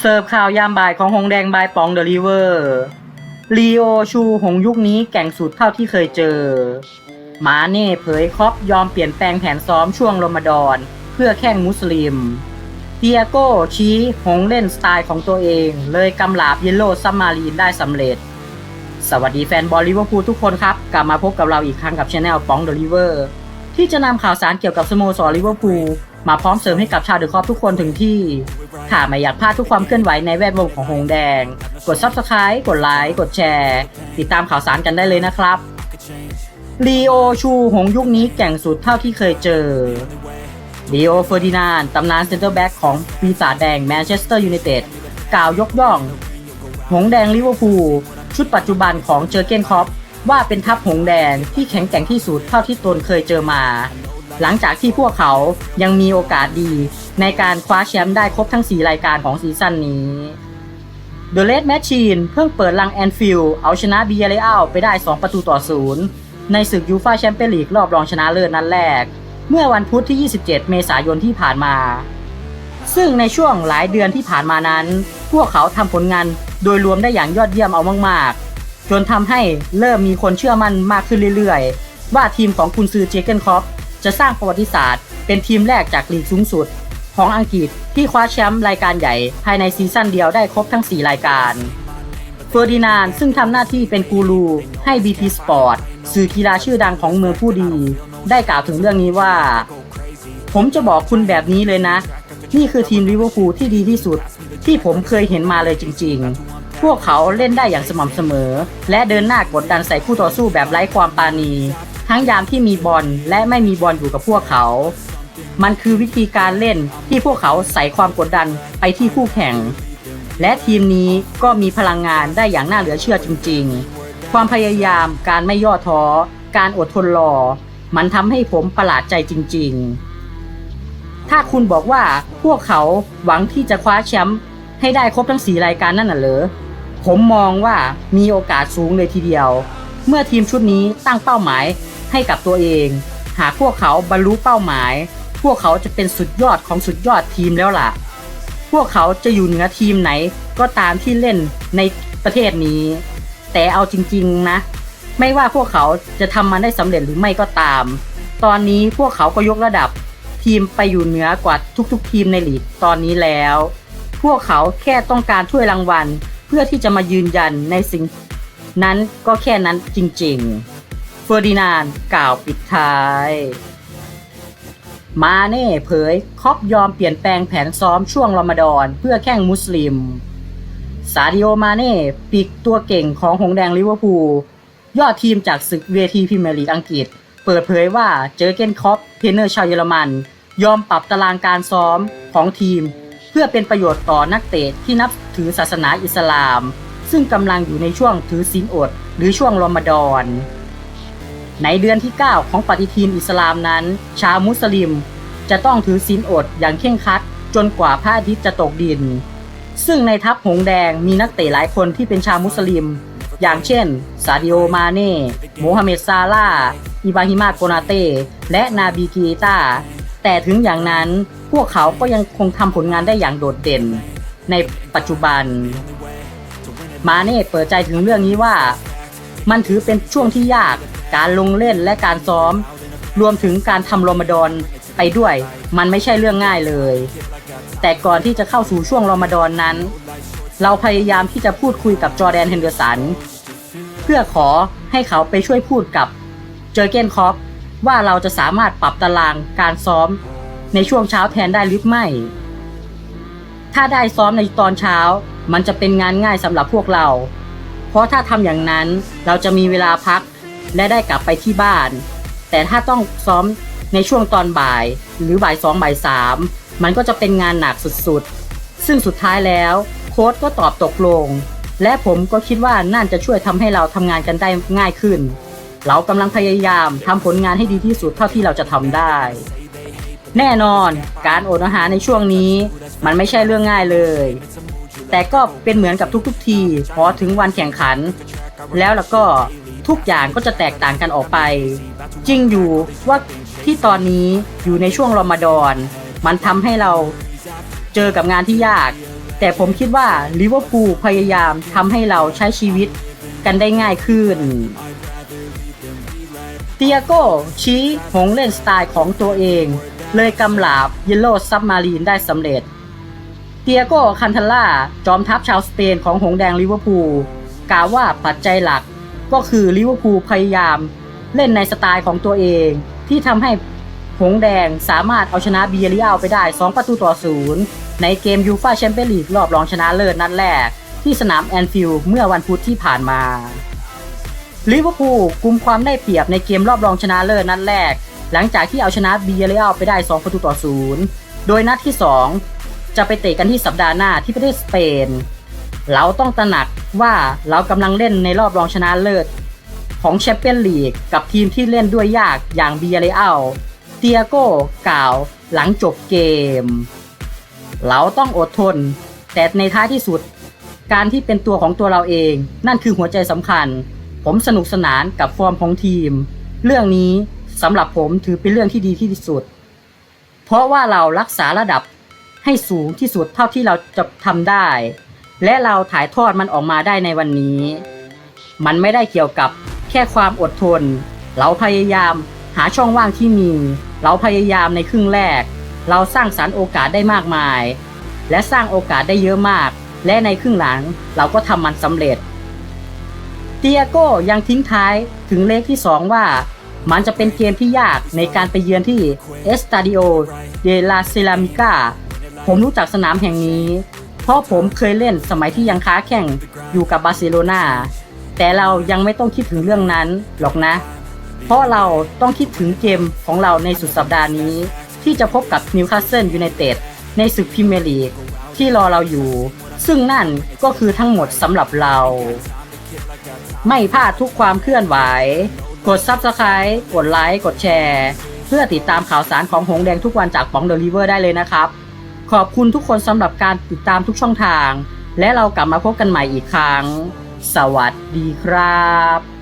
เสิร์ฟข่าวยามบ่ายของหงแดงบายปองเดลิเวอร์ลีโอชูหงยุคนี้แก่งสุดเท่าที่เคยเจอ มาเน่เผยครอปยอมเปลี่ยนแปลงแผนซ้อมช่วงรอมฎอนเพื่อแข่งมุสลิมเตียโก้ชี้หงเล่นสไตล์ของตัวเอง เลยกำลาบเยลโล่ซัมมารีนได้สำเร็จ สวัสดีแฟนบอลลิเวอร์พูลทุกคนครับ กลับมาพบกับเราอีกครั้งกับช anel ปองเดลิเวอร์ที่จะนำข่าวสารเกี่ยวกับสโมสรลิเวอร์พูล มาพร้อมเสริมให้กับชาวเดอะคอปทุกคนถึงที่ถ้าไม่อยากพลาดทุกความเคลื่อนไหวในแวดวงของหงแดง กด Subscribe กดไลค์กดแชร์ ติดตามข่าวสารกันได้เลยนะครับลีโอชูหงยุคนี้แก่งสุดเท่าที่เคยเจอลีโอเฟอร์ดินานตำนานเซนเตอร์แบ็กของปีศาจแดงแมนเชสเตอร์ยูไนเต็ดกล่าวยกย่อง หงแดงลิเวอร์พูลชุดปัจจุบันของเจอเกนคอปว่าเป็นทัพหงแดงที่แข็งแกร่งที่สุดเท่าที่ตนเคยเจอมา หลังจากที่พวกเขายังมีโอกาสดีในการคว้าแชมป์ได้ครบทั้ง 4 รายการของซีซั่นนี้ The Red Machine เพิ่งเปิดลังแอนฟิลด์เอาชนะบีเอเอัลไปได้ 2 ประตูต่อศูนย์ในศึกยูฟาแชมเปี้ยนลีกรอบรองชนะเลิศนัดแรก เมื่อวันพุธที่ 27 เมษายนที่ผ่านมา ซึ่งในช่วงหลายเดือนที่ผ่านมานั้น พวกเขาทำผลงานโดยรวมได้อย่างยอดเยี่ยมเอามาก ๆ จนทำให้เริ่มมีคนเชื่อมั่นมากขึ้นเรื่อย ๆ ว่าทีมของกุนซือเจเกนคอป จะสร้างประวัติศาสตร์ เป็นทีมแรกจากลีกสูงสุด ของอังกฤษที่คว้าแชมป์รายการใหญ่ ภายในซีซั่นเดียวได้ครบทั้ง 4 รายการเฟอร์ดินานด์ซึ่งทำหน้าที่เป็นกูรูให้ BP Sport สื่อกีฬาชื่อดังของเมืองผู้ดี ได้กล่าวถึงเรื่องนี้ว่า ผมจะบอกคุณแบบนี้เลยนะ นี่คือทีมลิเวอร์พูลที่ดีที่สุด ที่ผมเคยเห็นมาเลยจริง ๆ พวกเขาเล่นได้อย่างสม่ำเสมอ และเดินหน้ากดดันใส่คู่ต่อสู้แบบไร้ความปราณี ทั้งยามที่มีบอลและไม่มีบอลอยู่กับพวกเขา มันคือวิธีการเล่นที่พวกเขาใส่ความกดดันไปที่คู่แข่ง และทีมนี้ก็มีพลังงานได้อย่างน่าเหลือเชื่อจริง ๆ ความพยายามการไม่ย่อท้อ การอดทนรอ มันทำให้ผมประหลาดใจจริง ๆ ถ้าคุณบอกว่าพวกเขาหวังที่จะคว้าแชมป์ให้ได้ครบทั้ง 4 รายการนั่นน่ะเหรอผมมองว่ามีโอกาสสูงเลยทีเดียว เมื่อทีมชุดนี้ตั้งเป้าหมาย ให้กับตัวเอง หากพวกเขาบรรลุเป้าหมาย พวกเขาจะเป็นสุดยอดของสุดยอดทีมแล้วล่ะ พวกเขาจะอยู่เหนือทีมไหนก็ตามที่เล่นในประเทศนี้ แต่เอาจริง ๆนะ ไม่ว่าพวกเขาจะทำมันได้สำเร็จหรือไม่ก็ตาม ตอนนี้พวกเขาก็ยกระดับทีมไปอยู่เหนือกว่าทุกๆ ทีมในลีกตอนนี้แล้ว พวกเขาแค่ต้องการถ้วยรางวัล เพื่อที่จะมายืนยันในสิ่งนั้นก็แค่นั้นจริง ๆ ฟอร์ดินานด์กล่าวปิดท้าย มาเน่เผยครอปยอมเปลี่ยนแปลงแผนซ้อมช่วงรอมฎอนเพื่อแข่งมุสลิม ซาดิโอมาเน่ปีกตัวเก่งของหงแดงลิเวอร์พูลยอดทีมจากศึกเวทีพรีเมียร์ลีกอังกฤษ เปิดเผยว่าเจอเกนคอปเทรนเนอร์ชาวเยอรมัน ยอมปรับตารางการซ้อมของทีม เพื่อเป็นประโยชน์ต่อนักเตะที่นับถือศาสนาอิสลาม ซึ่งกำลังอยู่ในช่วงถือศีลอดหรือช่วงรอมฎอน ในเดือนที่ 9 ของปฏิทินอิสลามนั้น ชาวมุสลิม จะต้องถือศีลอดอย่างเคร่งครัด จนกว่าพระอาทิตย์จะตกดิน ซึ่งในทัพหงแดงมีนักเตะหลายคนที่เป็นชาวมุสลิม อย่างเช่น ซาดิโอ มาเน่โมฮัมเหม็ด ซาลาอิบราฮิมาโกนาเต้ และนาบีกีตาแต่ถึงอย่างนั้นพวกเขาก็ยังคงทำผลงานได้อย่างโดดเด่น ในปัจจุบัน มาเน่เปิดใจถึงเรื่องนี้ว่า มันถือเป็นช่วงที่ยาก การลงเล่นและการซ้อม รวมถึงการทำรอมฎอนไปด้วย มันไม่ใช่เรื่องง่ายเลย แต่ก่อนที่จะเข้าสู่ช่วงรอมฎอนนั้น เราพยายามที่จะพูดคุยกับจอแดนเฮนเดอร์สัน เพื่อขอให้เขาไปช่วยพูดกับเจอเกนคอปว่าเราจะสามารถปรับตารางการซ้อมในช่วงเช้าแทนได้หรือไม่ ถ้าได้ซ้อมในตอนเช้า มันจะเป็นงานง่ายสำหรับพวกเรา เพราะถ้าทำอย่างนั้นเราจะมีเวลาพัก และได้กลับไปที่บ้าน แต่ถ้าต้องซ้อมในช่วงตอนบ่าย หรือบ่ายสองบ่ายสามมันก็จะเป็นงานหนักสุดๆ ซึ่งสุดท้ายแล้วโค้ชก็ตอบตกลง และผมก็คิดว่าน่าจะช่วยทำให้เราทำงานกันได้ง่ายขึ้น เรากำลังพยายามทำผลงานให้ดีที่สุดเท่าที่เราจะทำได้ แน่นอนการอดอาหารในช่วงนี้ มันไม่ใช่เรื่องง่ายเลย แต่ก็เป็นเหมือนกับทุกๆทีพอถึงวันแข่งขัน แล้วแล้วก็ ทุกอย่างก็จะแตกต่างกันออกไป จริงอยู่ว่าที่ตอนนี้อยู่ในช่วงรอมฎอน มันทำให้เราเจอกับงานที่ยาก แต่ผมคิดว่าลิเวอร์พูลพยายามทำให้เราใช้ชีวิตกันได้ง่ายขึ้นเตียโก้ชี้หงเล่นสไตล์ของตัวเอง เลยกำลาบเยลโล่ซับมารีนได้สำเร็จเตียโก้คันทล่าจอมทัพชาวสเปนของหงแดงลิเวอร์พูลกล่าวว่าปัจจัยหลัก ก็คือลิเวอร์พูลพยายามเล่นในสไตล์ของตัวเอง ที่ทำให้หงแดงสามารถเอาชนะเบียริอัลไปได้ 2 ประตูต่อศูนย์ในเกมยูฟาแชมเปี้ยนลีกรอบรองชนะเลิศนัดแรก ที่สนามแอนฟิลด์เมื่อวันพุธที่ผ่านมาลิเวอร์พูลกุมความได้เปรียบในเกมรอบรองชนะเลิศนัดแรก หลังจากที่เอาชนะเบียริอัลไปได้ 2 ประตูต่อศูนย์โดยนัดที่ 2 จะไปเตะกันที่สัปดาห์หน้าที่ประเทศสเปน เราต้องตระหนักว่าเรากำลังเล่นในรอบรองชนะเลิศของแชมเปี้ยนลีกกับทีมที่เล่นด้วยยากอย่างเบียเรอัลเตียโก้กล่าวหลังจบเกม เราต้องอดทน แต่ในท้ายที่สุด การที่เป็นตัวของตัวเราเอง นั่นคือหัวใจสำคัญ ผมสนุกสนานกับฟอร์มของทีม เรื่องนี้สำหรับผมถือเป็นเรื่องที่ดีที่สุด เพราะว่าเรารักษาระดับให้สูงที่สุดเท่าที่เราจะทำได้ และเราถ่ายทอดมันออกมาได้ในวันนี้ มันไม่ได้เกี่ยวกับแค่ความอดทน เราพยายามหาช่องว่างที่มี เราพยายามในครึ่งแรก เราสร้างสรรค์โอกาสได้มากมาย และสร้างโอกาสได้เยอะมาก และในครึ่งหลังเราก็ทำมันสำเร็จเตียโก้ยังทิ้งท้ายถึงเลขที่ 2 ว่า มันจะเป็นเกมที่ยากในการไปเยือนที่เอสตาดิโอเดลาเซรามิกาผมรู้จักสนามแห่งนี้ เพราะผมเคยเล่นสมัยที่ยังค้าแข่งอยู่กับบาร์เซโลนาแต่เรายังไม่ต้องคิดถึงเรื่องนั้นหรอกนะ เพราะเราต้องคิดถึงเกมของเราในสุดสัปดาห์นี้ ที่จะพบกับนิวคาสเซิลยูไนเต็ดในศึกพรีเมียร์ลีกที่รอเราอยู่ ซึ่งนั่นก็คือทั้งหมดสำหรับเรา ไม่พลาดทุกความเคลื่อนไหว กด Subscribe กดไลค์กดแชร์ เพื่อติดตามข่าวสารของหงแดงทุกวันจากป๋องเดลิเวอร์ได้เลยนะครับ ขอบคุณทุกคนสำหรับการติดตามทุกช่องทาง และเรากลับมาพบกันใหม่อีกครั้ง สวัสดีครับ